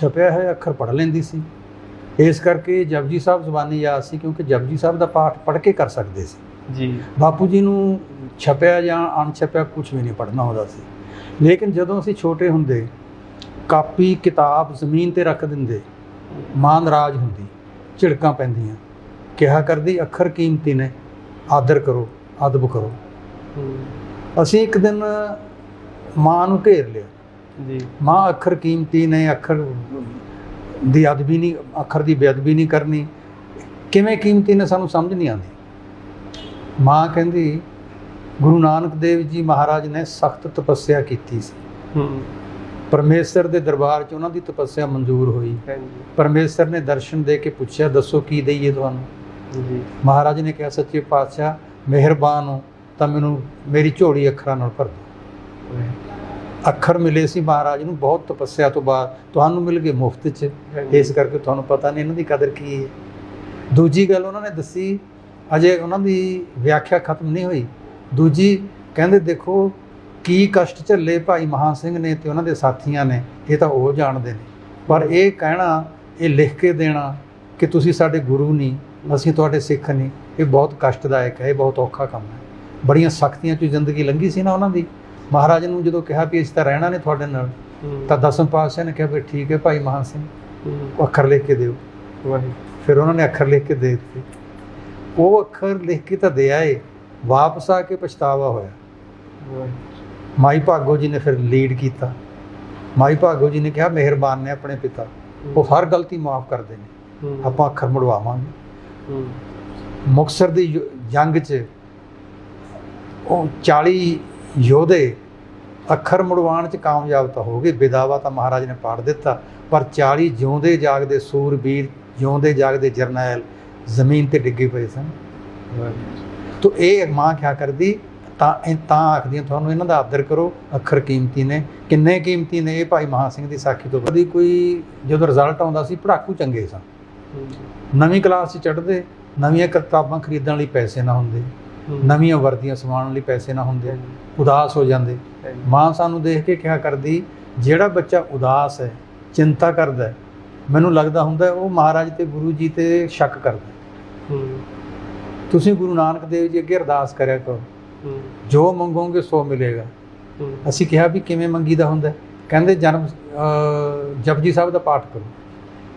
ਛਪਿਆ ਹੈ ਅੱਖਰ ਪੜ੍ਹ ਲੈਂਦੀ ਸੀ। ਇਸ ਕਰਕੇ ਜਪਜੀ ਸਾਹਿਬ ਜ਼ਬਾਨੀ ਯਾਦ ਸੀ ਕਿਉਂਕਿ ਜਪਜੀ ਸਾਹਿਬ ਦਾ ਪਾਠ ਪੜ੍ਹ ਕੇ ਕਰ ਸਕਦੇ ਸੀ। ਜੀ। ਬਾਪੂ ਜੀ ਨੂੰ ਛਪਿਆ ਜਾਂ ਅਣਛਪਿਆ ਕੁਝ ਵੀ ਨਹੀਂ ਪੜ੍ਹਨਾ ਹੁੰਦਾ ਸੀ। ਲੇਕਿਨ ਜਦੋਂ ਅਸੀਂ ਛੋਟੇ ਹੁੰਦੇ ਕਾਪੀ ਕਿਤਾਬ ਜ਼ਮੀਨ ਤੇ ਰੱਖ ਦਿੰਦੇ ਮਾਂ ਨਾਰਾਜ਼ ਹੁੰਦੀ ਝਿੜਕਾਂ ਪੈਂਦੀਆਂ ਕਿਹਾ ਕਰਦੀ ਅੱਖਰ ਕੀਮਤੀ ਨੇ ਆਦਰ ਕਰੋ ਅਦਬ ਕਰੋ। ਅਸੀਂ ਇੱਕ ਦਿਨ ਮਾਂ ਨੂੰ ਘੇਰ ਲਿਆ। ਜੀ। ਮਾਂ ਅੱਖਰ ਕੀਮਤੀ ਨੇ ਅੱਖਰ ਦੀ ਅਦਬੀ ਨਹੀਂ ਅੱਖਰ ਦੀ ਬੇਅਦਬੀ ਨਹੀਂ ਕਰਨੀ। ਕਿਵੇਂ ਕੀਮਤੀ ਨੇ ਸਾਨੂੰ ਸਮਝ ਨਹੀਂ ਆਉਂਦੀ। ਮਾਂ ਕਹਿੰਦੀ ਗੁਰੂ ਨਾਨਕ ਦੇਵ ਜੀ ਮਹਾਰਾਜ ਨੇ ਸਖਤ ਤਪੱਸਿਆ ਕੀਤੀ ਸੀ। ਹੂੰ। ਪਰਮੇਸ਼ਰ ਦੇ ਦਰਬਾਰ 'ਚ ਉਹਨਾਂ ਦੀ ਤਪੱਸਿਆ ਮਨਜ਼ੂਰ ਹੋਈ। ਹਾਂਜੀ। ਪਰਮੇਸ਼ਰ ਨੇ ਦਰਸ਼ਨ ਦੇ ਕੇ ਪੁੱਛਿਆ ਦੱਸੋ ਕੀ ਦਈਏ ਤੁਹਾਨੂੰ? ਜੀ। ਮਹਾਰਾਜ ਨੇ ਕਿਹਾ ਸੱਚੇ ਪਾਤਸ਼ਾਹ ਮਿਹਰਬਾਨ ਹੋ ਤਾਂ ਮੈਨੂੰ ਮੇਰੀ ਝੋਲੀ ਅੱਖਰਾਂ ਨਾਲ ਭਰ ਦਿਓ। ਅੱਖਰ ਮਿਲੇ ਸੀ ਮਹਾਰਾਜ ਨੂੰ ਬਹੁਤ ਤਪੱਸਿਆ ਤੋਂ ਬਾਅਦ ਤੁਹਾਨੂੰ ਮਿਲ ਗਏ ਮੁਫਤ 'ਚ। ਇਸ ਕਰਕੇ ਤੁਹਾਨੂੰ ਪਤਾ ਨਹੀਂ ਇਹਨਾਂ ਦੀ ਕਦਰ ਕੀ ਹੈ। ਦੂਜੀ ਗੱਲ ਉਹਨਾਂ ਨੇ ਦੱਸੀ ਅਜੇ ਉਹਨਾਂ ਦੀ ਵਿਆਖਿਆ ਖਤਮ ਨਹੀਂ ਹੋਈ। ਦੂਜੀ ਕਹਿੰਦੇ ਦੇਖੋ ਕੀ ਕਸ਼ਟ ਝੱਲੇ ਭਾਈ ਮਹਾ ਸਿੰਘ ਨੇ ਤੇ ਉਹਨਾਂ ਦੇ ਸਾਥੀਆਂ ਨੇ ਇਹ ਤਾਂ ਉਹ ਜਾਣਦੇ ਨੇ। ਪਰ ਇਹ ਕਹਿਣਾ ਇਹ ਲਿਖ ਕੇ ਦੇਣਾ ਕਿ ਤੁਸੀਂ ਸਾਡੇ ਗੁਰੂ ਨਹੀਂ ਅਸੀਂ ਤੁਹਾਡੇ ਸਿੱਖ ਨਹੀਂ ਇਹ ਬਹੁਤ ਕਸ਼ਟਦਾਇਕ ਹੈ ਇਹ ਬਹੁਤ ਔਖਾ ਕੰਮ ਹੈ। ਬੜੀਆਂ ਸਖਤੀਆਂ 'ਚ ਜ਼ਿੰਦਗੀ ਲੰਘੀ ਸੀ ਨਾ ਉਹਨਾਂ ਦੀ। ਮਹਾਰਾਜ ਨੂੰ ਜਦੋਂ ਕਿਹਾ ਵੀ ਅਸੀਂ ਤਾਂ ਰਹਿਣਾ ਨੇ ਤੁਹਾਡੇ ਨਾਲ ਤਾਂ ਦਸਮ ਪਾਤਸ਼ਾਹ ਨੇ ਕਿਹਾ ਵੀ ਠੀਕ ਹੈ ਭਾਈ ਮਹਾ ਸਿੰਘ ਉਹ ਅੱਖਰ ਲਿਖ ਕੇ ਦਿਓ। ਵਾਹਿਗੁਰੂ। ਫਿਰ ਉਹਨਾਂ ਨੇ ਅੱਖਰ ਲਿਖ ਕੇ ਦੇ ਦਿੱਤੇ। ਉਹ ਅੱਖਰ ਲਿਖ ਕੇ ਤਾਂ ਦੇ ਆਏ ਵਾਪਸ ਆ ਕੇ ਪਛਤਾਵਾ ਹੋਇਆ। ਮਾਈ ਭਾਗੋ ਜੀ ਨੇ ਫਿਰ ਲੀਡ ਕੀਤਾ। ਮਾਈ ਭਾਗੋ ਜੀ ਨੇ ਕਿਹਾ ਮਿਹਰਬਾਨ ਨੇ ਆਪਣੇ ਪਿਤਾ। ਉਹ ਹਰ ਗਲਤੀ ਮਾਫ ਕਰਦੇ ਨੇ। ਆਪਾਂ ਅੱਖਰ ਮੁੜਵਾਵਾਂਗੇ। ਮੁਕਸਰ ਦੀ ਜੰਗ 'ਚ ਉਹ 40 ਯੋਧੇ ਅੱਖਰ ਮੁੜਵਾਉਣ 'ਚ ਕਾਮਯਾਬ ਤਾਂ ਹੋ ਗਏ ਵਿਦਾਵਾ ਤਾਂ ਮਹਾਰਾਜ ਨੇ ਪਾੜ ਦਿੱਤਾ ਪਰ 40 ਜਿਉਂਦੇ ਜਾਗਦੇ ਸੂਰਬੀਰ ਜਿਉਂਦੇ ਜਾਗਦੇ ਜਰਨੈਲ ਜ਼ਮੀਨ ਤੇ ਡਿੱਗੇ ਪਏ ਸਨ। ਤੋ ਇਹ ਮਾਂ ਕਿਆ ਕਰਦੀ? ਤਾਂ ਇਹ ਤਾਂ ਆਖਦੀਆਂ ਤੁਹਾਨੂੰ ਇਹਨਾਂ ਦਾ ਆਦਰ ਕਰੋ ਅੱਖਰ ਕੀਮਤੀ ਨੇ। ਕਿੰਨੇ ਕੀਮਤੀ ਨੇ ਇਹ ਭਾਈ ਮਹਾ ਸਿੰਘ ਦੀ ਸਾਖੀ ਤੋਂ ਕਦੀ ਕੋਈ ਜਦੋਂ ਰਿਜ਼ਲਟ ਆਉਂਦਾ ਸੀ ਪੜਾਕੂ ਚੰਗੇ ਸਨ। ਨਵੀਂ ਕਲਾਸ 'ਚ ਚੜ੍ਹਦੇ ਨਵੀਆਂ ਕਿਤਾਬਾਂ ਖਰੀਦਣ ਲਈ ਪੈਸੇ ਨਾ ਹੁੰਦੇ। ਨਵੀਆਂ ਵਰਦੀਆਂ ਸਵਾਉਣ ਲਈ ਪੈਸੇ ਨਾ ਹੁੰਦੇ ਉਦਾਸ ਹੋ ਜਾਂਦੇ। ਮਾਂ ਸਾਨੂੰ ਦੇਖ ਕੇ ਕਿਹਾ ਕਰਦੀ ਜਿਹੜਾ ਬੱਚਾ ਉਦਾਸ ਹੈ ਚਿੰਤਾ ਕਰਦਾ ਹੈ ਮੈਨੂੰ ਲੱਗਦਾ ਹੁੰਦਾ ਉਹ ਮਹਾਰਾਜ ਤੇ ਗੁਰੂ ਜੀ ਤੇ ਸ਼ੱਕ ਕਰਦਾ ਤੁਸੀਂ ਗੁਰੂ ਨਾਨਕ ਦੇਵ ਜੀ ਅੱਗੇ ਅਰਦਾਸ ਕਰਿਆ ਕਰੋ। ਜੋ ਮੰਗੋਗੇ ਸੋ ਮਿਲੇਗਾ। ਅਸੀਂ ਕਿਹਾ ਵੀ ਕਿਵੇਂ ਮੰਗੀਦਾ ਹੁੰਦਾ? ਕਹਿੰਦੇ ਜਨਮ ਜਪਜੀ ਸਾਹਿਬ ਦਾ ਪਾਠ ਕਰੋ।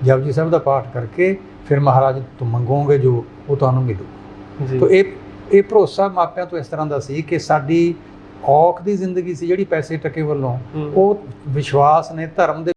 ਜਪਜੀ ਸਾਹਿਬ ਦਾ ਪਾਠ ਕਰਕੇ ਫਿਰ ਮਹਾਰਾਜ ਤੋਂ ਮੰਗੋਗੇ ਜੋ ਉਹ ਤੁਹਾਨੂੰ ਮਿਲੂ। ਜੀ। ਤੋ ਇਹ ਇਹ ਭਰੋਸਾ ਮਾਪਿਆਂ ਤੋਂ ਇਸ ਤਰ੍ਹਾਂ ਦਾ ਸੀ ਕਿ ਸਾਡੀ ਔਖ ਦੀ ਜ਼ਿੰਦਗੀ ਸੀ ਜਿਹੜੀ ਪੈਸੇ ਟਕੇ ਵੱਲੋਂ। ਉਹ ਵਿਸ਼ਵਾਸ ਨੇ ਧਰਮ ਦੇ